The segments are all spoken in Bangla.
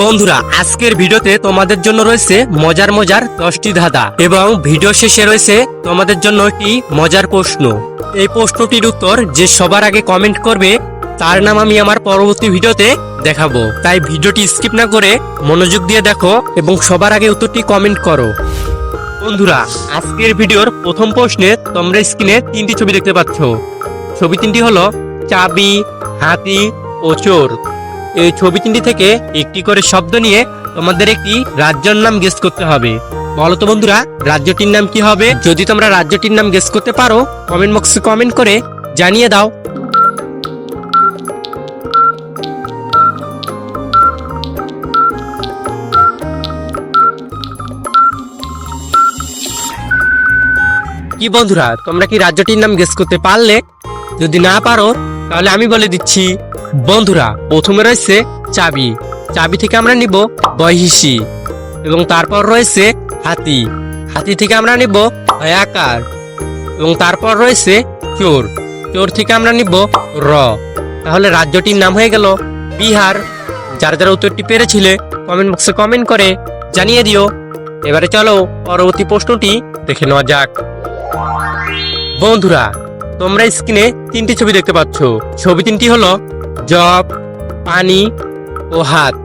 বন্ধুরা, আজকের ভিডিওতে তোমাদের জন্য রয়েছে মজার মজার দশটি ধাঁধা এবং ভিডিও শেষে রয়েছে তোমাদের জন্য একটি মজার প্রশ্ন। এই প্রশ্নটির উত্তর যে সবার আগে কমেন্ট করবে, তার নাম আমি আমার পরবর্তী ভিডিওতে দেখাবো। তাই ভিডিওটি স্কিপ না করে মনোযোগ দিয়ে দেখো এবং সবার আগে উত্তরটি কমেন্ট করো। বন্ধুরা, আজকের ভিডিওর প্রথম প্রশ্নে তোমরা স্ক্রিনে তিনটি ছবি দেখতে পাচ্ছ। ছবি তিনটি হলো চাবি, হাতি ও চোর। এই ছবি তিনটি থেকে একটি করে শব্দ নিয়ে তোমাদের একটি রাজ্যের নাম গেস করতে হবে। বলো তো বন্ধুরা, রাজ্যটির নাম কি হবে? যদি তোমরা রাজ্যটির নাম গেস করতে পারো কমেন্ট বক্সে কমেন্ট করে জানিয়ে দাও। কি বন্ধুরা, তোমরা কি রাজ্যটির নাম গেস করতে পারলে? যদি না পারো, তাহলে আমি বলে দিচ্ছি বন্ধুরা, প্রথমে রয়েছে চাবি। চাবি থেকে আমরা নিব বহিষি এবং তারপর রয়েছে হাতি। হাতি থেকে আমরা নিব হয়াকার এবং তারপর রয়েছে চোর। চোর থেকে আমরা নিব র। তাহলে রাজ্যটির নাম হয়ে গেল বিহার। যারা যারা উত্তরটি পেরেছিলে কমেন্ট বক্সে কমেন্ট করে জানিয়ে দিও। এবারে চলো পরবর্তী প্রশ্নটি দেখে নেওয়া যাক। বন্ধুরা, তোমরা স্ক্রিনে তিনটি ছবি দেখতে পাচ্ছ। ছবি তিনটি হলো জগ পানি ও হাত।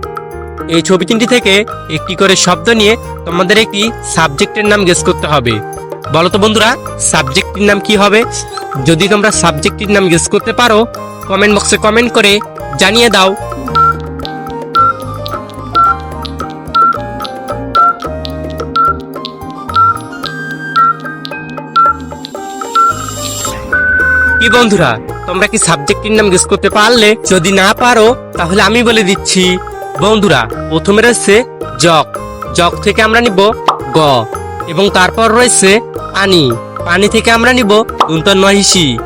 এই ছবি তিনটি থেকে একটি করে শব্দ নিয়ে তোমাদের একটি সাবজেক্টের নাম গেস করতে হবে। বলো তো বন্ধুরা, সাবজেক্টটির নাম কি হবে? যদি তোমরা সাবজেক্টটির নাম গেস করতে পারো কমেন্ট বক্সে কমেন্ট করে জানিয়ে দাও। কি বন্ধুরা তোমরা কি সাবজেক্টের নাম গেস করতে পারলে? যদি না পারো, তাহলে আমি বলে দিচ্ছি। বন্ধুরা, প্রথমে রয়েছে জগ। জগ থেকে আমরা নিব গ। এবং তারপর রয়েছে পানি। পানি থেকে আমরা নিব দুন্তর নহিসি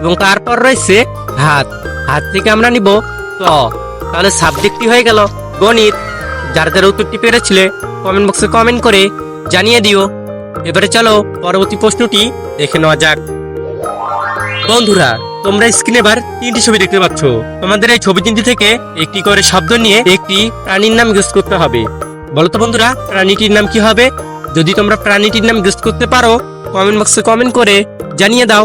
এবং তারপর রয়েছে হাত। হাত থেকে আমরা নিব ত। তাহলে সাবজেক্টটি হয়ে গেল? গণিত। যার যার উত্তরটি পেরেছিলে কমেন্ট বক্সে কমেন্ট করে জানিয়ে দিও। এবারে চলো পরবর্তী প্রশ্নটি দেখে নেওয়া যাক। বন্ধুরা তোমরা স্ক্রিনে এবার তিনটি ছবি দেখতে পাচ্ছ। তোমাদের এই ছবি তিনটি থেকে একটি করে শব্দ নিয়ে একটি প্রাণীর নাম গেস করতে হবে। বলো তো বন্ধুরা, প্রাণীটির নাম কি হবে? যদি তোমরা প্রাণীটির নাম গেস করতে পারো কমেন্ট বক্সে কমেন্ট করে জানিয়ে দাও।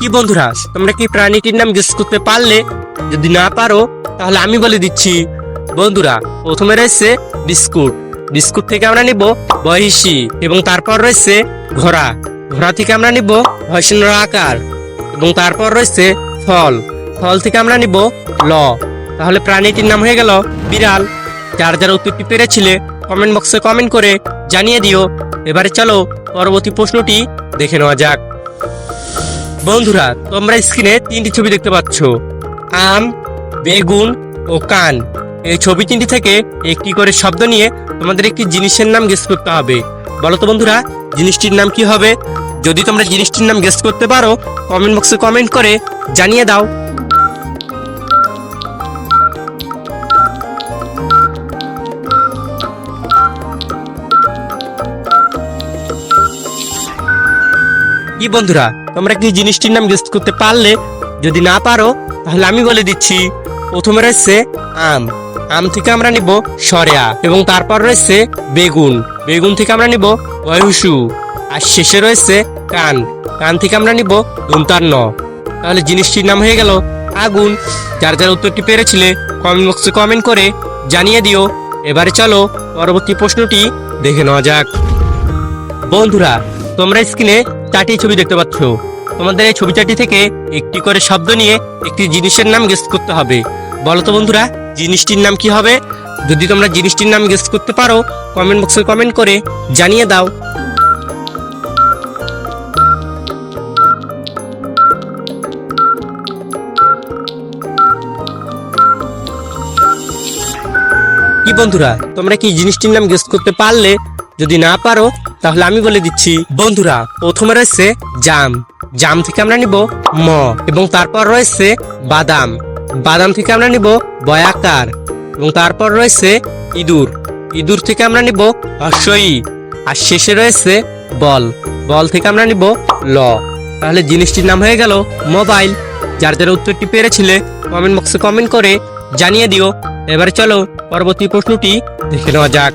কি বন্ধুরা, তোমরা কি প্রাণীটির নাম গেস করতে পারলে? যদি না পারো তাহলে আমি বলে দিচ্ছি। বন্ধুরা, প্রথমে রয়েছে বিস্কুট। বিস্কুট থেকে আমরা নিব বহিষি এবং তারপর রয়েছে ঘোড়া। ঘোড়া থেকে আমরা নিব ভয়সিন্দ্র আকার এবং তারপর রয়েছে ফল। ফল থেকে আমরা নিব ল। তাহলে প্রাণীটির নাম হয়ে গেল বিড়াল। যার যারা উত্তরটি পেরেছিলে কমেন্ট বক্সে কমেন্ট করে জানিয়ে দিও। এবারে চলো পরবর্তী প্রশ্নটি দেখে নেওয়া যাক। বন্ধুরা, তোমরা স্ক্রিনে তিনটি ছবি দেখতে পাচ্ছ। আম বেগুন ও কান। এই ছবি তিনটি থেকে একটি করে শব্দ নিয়ে তোমাদের একটি জিনিসের নাম গেস করতে হবে। বলো তো বন্ধুরা, জিনিসটির নাম কি হবে? যদি তোমরা জিনিসটির নাম গেস করতে পারো কমেন্ট বক্সে কমেন্ট করে জানিয়ে দাও। কি বন্ধুরা, তোমরা কি জিনিসটির নাম গেস্ট করতে পারলে? যদি না পারো, তাহলে আমি বলে দিচ্ছি। প্রথমে রয়েছে আম। আম থেকে আমরা নিব সরেয়া এবং তারপর রয়েছে বেগুন। বেগুন থেকে আমরা নিব বয়সু আর শেষে রয়েছে কান। কান থেকে আমরা নিব দন্তান্ন। তাহলে জিনিসটির নাম হয়ে গেল আগুন। যার যার উত্তরটি পেরেছিলে, কমেন্ট বক্সে কমেন্ট করে জানিয়ে দিও। এবারে চলো পরবর্তী প্রশ্নটি দেখে নেওয়া যাক। বন্ধুরা, তোমরা স্ক্রিনে চারটি ছবি দেখতে পাচ্ছ। তোমাদের এই ছবি চারটি থেকে একটি করে শব্দ নিয়ে একটি জিনিসের নাম গেস্ট করতে হবে। বলো তো বন্ধুরা, জিনিসটির নাম কি হবে? যদি তোমরা জিনিসটির নাম গেস্ট করতে পারো কমেন্ট বক্সে কমেন্ট করে জানিয়ে দাও। কি বন্ধুরা, তোমরা কি জিনিসটির নাম গেস করতে পারলে? যদি না পারো, তাহলে আমি বলে দিচ্ছি, বন্ধুরা, প্রথমে রয়েছে জাম। জাম থেকে আমরা নিব ম এবং তারপর রয়েছে বাদাম। বাদাম থেকে আমরা নিব বয়াকার এবং তারপর রয়েছে ইঁদুর। ইঁদুর থেকে আমরা নিব হর্ষই আর শেষে রয়েছে বল। বল থেকে আমরা নিব ল। তাহলে জিনিসটির নাম হয়ে গেল মোবাইল। যার যারা উত্তরটি পেরেছিলে কমেন্ট বক্সে কমেন্ট করে জানিয়ে দিও। এবারে চলো পরবর্তী প্রশ্নটি দেখে নেওয়া যাক।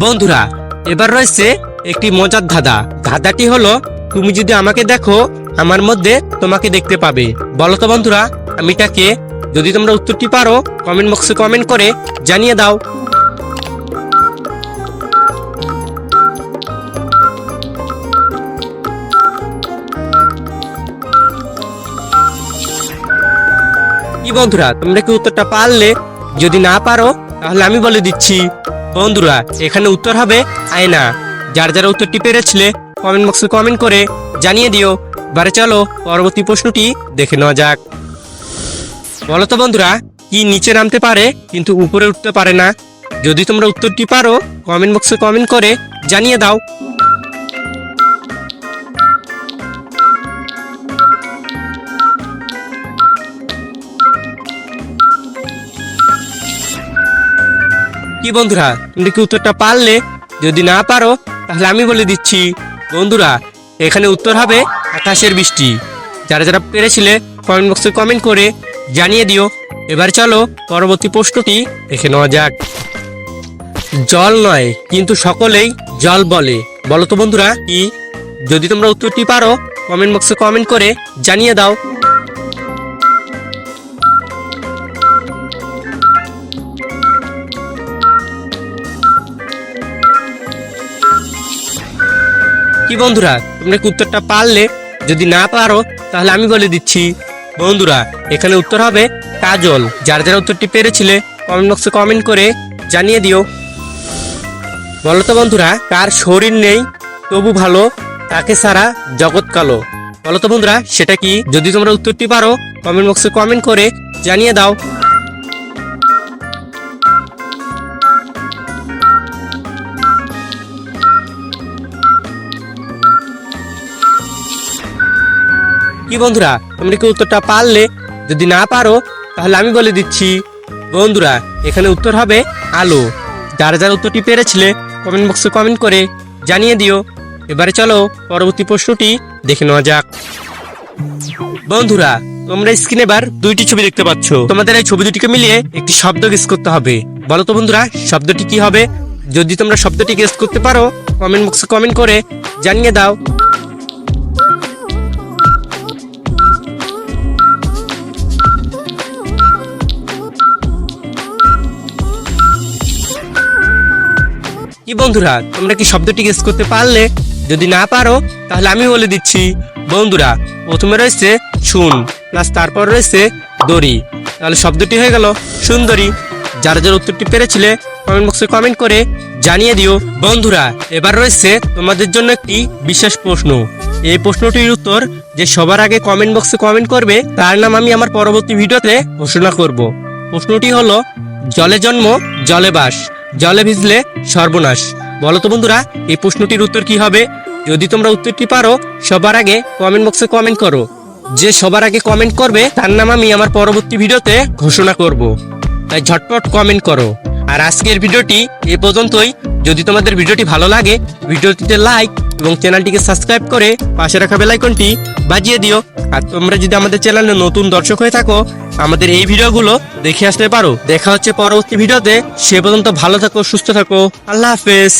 বন্ধুরা, এবার রয়েছে একটি মজার ধাঁধা। ধাঁধাটি হলো, তুমি যদি আমাকে দেখো, আমার মধ্যে তোমাকে দেখতে পাবে। বলো তো বন্ধুরা। আমিটাকে যদি তোমরা উত্তরটি পারো কমেন্ট বক্সে কমেন্ট করে জানিয়ে দাও। কি বন্ধুরা, তোমরা কি উত্তরটা পারলে? যদি না পারো, তাহলে আমি বলে দিচ্ছি, বন্ধুরা, এখানে উত্তর হবে আয়না। যার যারা উত্তরটি পেরেছিলে কমেন্ট বক্সে কমেন্ট করে জানিয়ে দিও। এবারে চলো, পরবর্তী প্রশ্নটি দেখে নেওয়া যাক। বলো তো বন্ধুরা, কি নিচে নামতে পারে কিন্তু উপরে উঠতে পারে না? যদি তোমরা উত্তরটি পারো কমেন্ট বক্সে কমেন্ট করে জানিয়ে দাও। কি বন্ধুরা, তুমি কি উত্তরটা পারলে? যদি না পারো, তাহলে আমি বলে দিচ্ছি, বন্ধুরা, এখানে উত্তর হবে আকাশের বৃষ্টি। যারা যারা পেরেছিলে কমেন্ট বক্সে কমেন্ট করে জানিয়ে দিও। এবার চলো পরবর্তী প্রশ্নটি দেখে নেওয়া যাক। জল নয়, কিন্তু সকলেই জল বলে। বলো তো বন্ধুরা, কি? যদি তোমরা উত্তরটি পারো কমেন্ট বক্সে কমেন্ট করে জানিয়ে দাও। কি বন্ধুরা, তোমরা কি উত্তরটা পারলে? যদি না পারো, তাহলে আমি বলে দিচ্ছি। বন্ধুরা, এখানে উত্তর হবে কাজল। যার যারা উত্তরটি পেরেছিলে কমেন্ট বক্সে কমেন্ট করে জানিয়ে দিও। বলতো বন্ধুরা, কার শরীর নেই, তবু ভালো তাকে সারা জগৎ কালো? বলতো বন্ধুরা, সেটা কি? যদি তোমরা উত্তরটি পারো কমেন্ট বক্সে কমেন্ট করে জানিয়ে দাও। কি বন্ধুরা, তোমরা কি উত্তরটা পারলে? যদি না পারো, তাহলে আমি বলে দিচ্ছি। বন্ধুরা, এখানে উত্তর হবে আলো। যারা যারা উত্তরটি পেরেছিলে কমেন্ট বক্সে কমেন্ট করে জানিয়ে দিও। এবারে চলো, পরবর্তী প্রশ্নটি দেখে নেওয়া যাক। বন্ধুরা, তোমরা স্ক্রিনে এবার দুইটি ছবি দেখতে পাচ্ছ। তোমাদের এই ছবি দুটিকে মিলিয়ে একটি শব্দ গেস করতে হবে। বলো তো বন্ধুরা, শব্দটি কি হবে? যদি তোমরা শব্দটি গেস করতে পারো কমেন্ট বক্সে কমেন্ট করে জানিয়ে দাও। কি বন্ধুরা, তোমরা কি শব্দটি গেস করতে পারলে? যদি না পারো, তাহলে আমি বলে দিচ্ছি। বন্ধুরা, প্রথমে রয়েছে শুন প্লাস তারপর রয়েছে দড়ি। তাহলে শব্দটি হয়ে গেল সুন্দরী। যারা যারা উত্তরটি পেরেছিলে কমেন্ট বক্সে কমেন্ট করে জানিয়ে দিও। বন্ধুরা, এবার রয়েছে তোমাদের জন্য একটি বিশেষ প্রশ্ন। এই প্রশ্নটির উত্তর যে সবার আগে কমেন্ট বক্সে কমেন্ট করবে, তার নাম আমি আমার পরবর্তী ভিডিওতে ঘোষণা করব। প্রশ্নটি হলো, জলে জন্ম, জলে বাস। জলে ভিজলে সর্বনাশ। বলো তো বন্ধুরা, এই প্রশ্নটির উত্তর কি হবে? যদি তোমরা উত্তরটি পারো, সবার আগে কমেন্ট বক্সে কমেন্ট করো। যে সবার আগে কমেন্ট করবে, তার নাম আমি আমার পরবর্তী ভিডিওতে ঘোষণা করব। তাই ঝটপট কমেন্ট করো। আর আজকের ভিডিওটি এ পর্যন্তই। যদি তোমাদের ভিডিওটি ভালো লাগে, ভিডিওটিতে লাইক এবং চ্যানেলটিকে সাবস্ক্রাইব করে পাশে রাখা বেলাইকনটি বাজিয়ে দিও। আর তোমরা যদি আমাদের চ্যানেলে নতুন দর্শক হয়ে থাকো, আমাদের এই ভিডিওগুলো দেখে আসতে পারো। দেখা হচ্ছে পরবর্তী ভিডিওতে। সে পর্যন্ত ভালো থাকো, সুস্থ থাকো। আল্লাহ হাফেজ।